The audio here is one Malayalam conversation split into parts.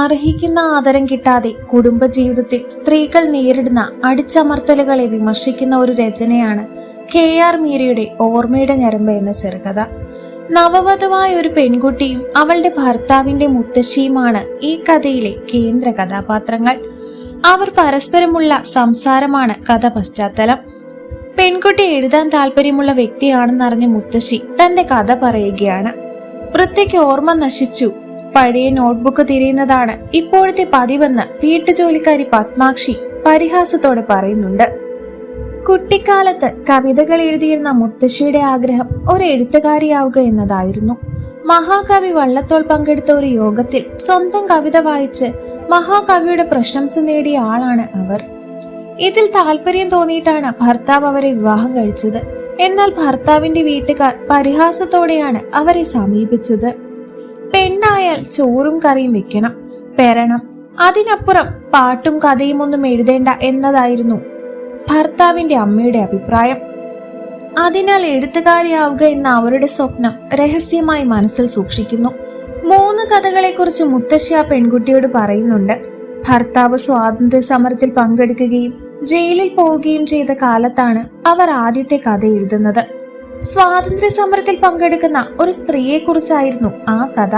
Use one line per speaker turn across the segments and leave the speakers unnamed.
അർഹിക്കുന്ന ആദരം കിട്ടാതെ കുടുംബജീവിതത്തിൽ സ്ത്രീകൾ നേരിടുന്ന അടിച്ചമർത്തലുകളെ വിമർശിക്കുന്ന ഒരു രചനയാണ് കെ ആർ മീരയുടെ ഓർമ്മയുടെ ഞരമ്പ് എന്ന ചെറുകഥ. നവവധുവായ ഒരു പെൺകുട്ടിയും അവളുടെ ഭർത്താവിന്റെ മുത്തശ്ശിയുമാണ് ഈ കഥയിലെ കേന്ദ്ര കഥാപാത്രങ്ങൾ. അവർ പരസ്പരമുള്ള സംസാരമാണ് കഥ പശ്ചാത്തലം. പെൺകുട്ടി എഴുതാൻ താല്പര്യമുള്ള വ്യക്തിയാണെന്നറിഞ്ഞ മുത്തശ്ശി തന്റെ കഥ പറയുകയാണ്. വൃത്തിക്ക് ഓർമ്മ നശിച്ചു. പഴയ നോട്ട്ബുക്ക് തിരയുന്നതാണ്. ഇപ്പോഴത്തെ പതിവെന്ന് വീട്ടുജോലിക്കാരി പത്മാക്ഷി പരിഹാസത്തോടെ പറയുന്നുണ്ട്. കുട്ടിക്കാലത്ത് കവിതകൾ എഴുതിയിരുന്ന മുത്തശ്ശിയുടെ ആഗ്രഹം ഒരു എഴുത്തുകാരിയാവുക എന്നതായിരുന്നു. മഹാകവി വള്ളത്തോൾ പങ്കെടുത്ത ഒരു യോഗത്തിൽ സ്വന്തം കവിത വായിച്ച് മഹാകവിയുടെ പ്രശംസ നേടിയ ആളാണ് അവർ. ഇതിൽ താല്പര്യം തോന്നിയിട്ടാണ് ഭർത്താവ് അവരെ വിവാഹം കഴിച്ചത്. എന്നാൽ ഭർത്താവിന്റെ വീട്ടുകാർ പരിഹാസത്തോടെയാണ് അവരെ സമീപിച്ചത്. പെണ്ണായാൽ ചോറും കറിയും വെക്കണം. പെരണം. അതിനപ്പുറം പാട്ടും കഥയും ഒന്നും എഴുതേണ്ട എന്നതായിരുന്നു ഭർത്താവിന്റെ അമ്മയുടെ അഭിപ്രായം. അതിനാൽ എഴുത്തുകാരിയാവുക എന്ന അവരുടെ സ്വപ്നം രഹസ്യമായി മനസ്സിൽ സൂക്ഷിക്കുന്നു. മൂന്ന് കഥകളെക്കുറിച്ച് മുത്തശ്ശി ആ പെൺകുട്ടിയോട് പറയുന്നുണ്ട്. ഭർത്താവ് സ്വാതന്ത്ര്യ സമരത്തിൽ പങ്കെടുക്കുകയും ജയിലിൽ പോവുകയും ചെയ്ത കാലത്താണ് അവർ ആദ്യത്തെ കഥ എഴുതുന്നത്. സ്വാതന്ത്ര്യ സമരത്തിൽ പങ്കെടുക്കുന്ന ഒരു സ്ത്രീയെക്കുറിച്ചായിരുന്നു ആ കഥ.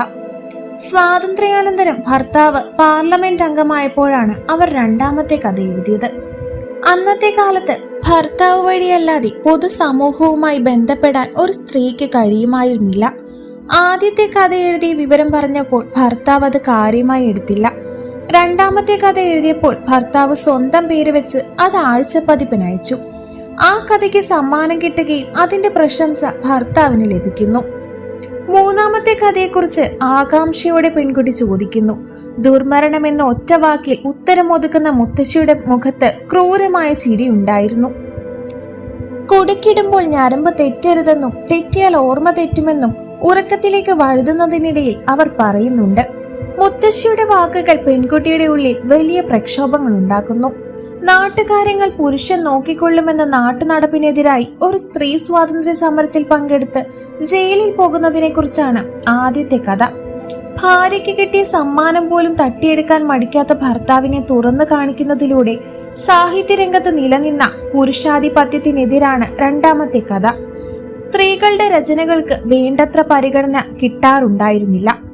സ്വാതന്ത്ര്യാനന്തരം ഭർത്താവ് പാർലമെന്റ് അംഗമായപ്പോഴാണ് അവർ രണ്ടാമത്തെ കഥ എഴുതിയത്. അന്നത്തെ കാലത്ത് ഭർത്താവ് വഴിയല്ലാതെ പൊതുസമൂഹവുമായി ബന്ധപ്പെടാൻ ഒരു സ്ത്രീക്ക് കഴിയുമായിരുന്നില്ല. ആദ്യത്തെ കഥ എഴുതി വിവരം പറഞ്ഞപ്പോൾ ഭർത്താവ് അത് കാര്യമായി എടുത്തില്ല. രണ്ടാമത്തെ കഥ എഴുതിയപ്പോൾ ഭർത്താവ് സ്വന്തം പേര് വെച്ച് അത് ആഴ്ചപ്പതിപ്പിന് അയച്ചു ആ കഥയ്ക്ക് സമ്മാനം കിട്ടുകയും അതിന്റെ പ്രശംസ ഭർത്താവിന് ലഭിക്കുന്നു. മൂന്നാമത്തെ കഥയെക്കുറിച്ച് ആകാംക്ഷയോടെ പെൺകുട്ടി ചോദിക്കുന്നു. ദുർമരണം എന്ന ഒറ്റ വാക്കിൽ ഉത്തരമൊതുക്കുന്ന മുത്തശ്ശിയുടെ മുഖത്ത് ക്രൂരമായ ചിരി ഉണ്ടായിരുന്നു. കുടുക്കിടുമ്പോൾ ഞരമ്പ് തെറ്റരുതെന്നും തെറ്റിയാൽ ഓർമ്മ തെറ്റുമെന്നും ഉറക്കത്തിലേക്ക് വഴുതുന്നതിനിടയിൽ അവർ പറയുന്നുണ്ട്. മുത്തശ്ശിയുടെ വാക്കുകൾ പെൺകുട്ടിയുടെ ഉള്ളിൽ വലിയ പ്രക്ഷോഭങ്ങൾ ഉണ്ടാക്കുന്നു. നാട്ടുകാര്യങ്ങൾ പുരുഷൻ നോക്കിക്കൊള്ളുമെന്ന നാട്ടുനടപ്പിനെതിരായി ഒരു സ്ത്രീ സ്വാതന്ത്ര്യ സമരത്തിൽ പങ്കെടുത്ത് ജയിലിൽ പോകുന്നതിനെ കുറിച്ചാണ് ആദ്യത്തെ കഥ. ഭാര്യയ്ക്ക് കിട്ടിയ സമ്മാനം പോലും തട്ടിയെടുക്കാൻ മടിക്കാത്ത ഭർത്താവിനെ തുറന്നു കാണിക്കുന്നതിലൂടെ സാഹിത്യരംഗത്ത് നിലനിന്ന പുരുഷാധിപത്യത്തിനെതിരാണ് രണ്ടാമത്തെ കഥ. സ്ത്രീകളുടെ രചനകൾക്ക് വേണ്ടത്ര പരിഗണന കിട്ടാറുണ്ടായിരുന്നില്ല.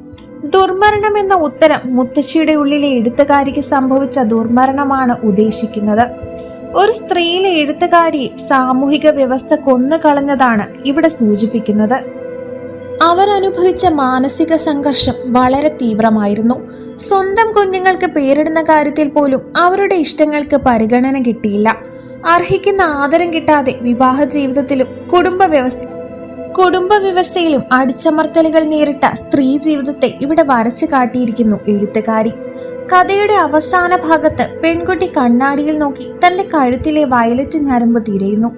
ദുർമരണം എന്ന ഉത്തരം മുത്തശ്ശിയുടെ ഉള്ളിലെ എഴുത്തുകാരിക്ക് സംഭവിച്ച ദുർമരണമാണ് ഉദ്ദേശിക്കുന്നത്. ഒരു സ്ത്രീയിലെ എഴുത്തുകാരിയെ സാമൂഹിക വ്യവസ്ഥ കൊന്നു കളഞ്ഞതാണ് ഇവിടെ സൂചിപ്പിക്കുന്നത്. അവർ അനുഭവിച്ച മാനസിക സംഘർഷം വളരെ തീവ്രമായിരുന്നു. സ്വന്തം കുഞ്ഞുങ്ങൾക്ക് പേരിടുന്ന കാര്യത്തിൽ പോലും അവരുടെ ഇഷ്ടങ്ങൾക്ക് പരിഗണന കിട്ടിയില്ല. അർഹിക്കുന്ന ആദരം കിട്ടാതെ വിവാഹ ജീവിതത്തിലും കുടുംബ വ്യവസ്ഥ കുടുംബ വ്യവസ്ഥയിലും അടിച്ചമർത്തലുകൾ നേരിട്ട സ്ത്രീ ജീവിതത്തെ ഇവിടെ വരച്ചു കാട്ടിയിരിക്കുന്നു എഴുത്തുകാരി. കഥയുടെ അവസാന ഭാഗത്ത് പെൺകുട്ടി കണ്ണാടിയിൽ നോക്കി തന്റെ കഴുത്തിലെ വയലറ്റ് ഞരമ്പ് തിരയുന്നു.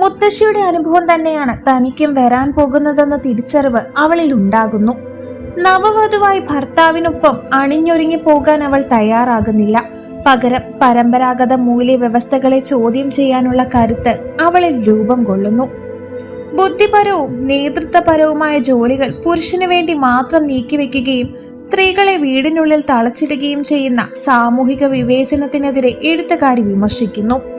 മുത്തശ്ശിയുടെ അനുഭവം തന്നെയാണ് തനിക്കും വരാൻ പോകുന്നതെന്ന തിരിച്ചറിവ് അവളിൽ ഉണ്ടാകുന്നു. നവവധുവായി ഭർത്താവിനൊപ്പം അണിഞ്ഞൊരുങ്ങി പോകാൻ അവൾ തയ്യാറാകുന്നില്ല. പകരം പരമ്പരാഗത മൂല്യവ്യവസ്ഥകളെ ചോദ്യം ചെയ്യാനുള്ള കരുത്ത് അവളിൽ രൂപം കൊള്ളുന്നു. ബുദ്ധിപരവും നേതൃത്വപരവുമായ ജോലികൾ പുരുഷന് വേണ്ടി മാത്രം നീക്കിവെക്കുകയും സ്ത്രീകളെ വീടിനുള്ളിൽ തളച്ചിടുകയും ചെയ്യുന്ന സാമൂഹിക വിവേചനത്തിനെതിരെ എഴുത്തുകാരി വിമർശിക്കുന്നു.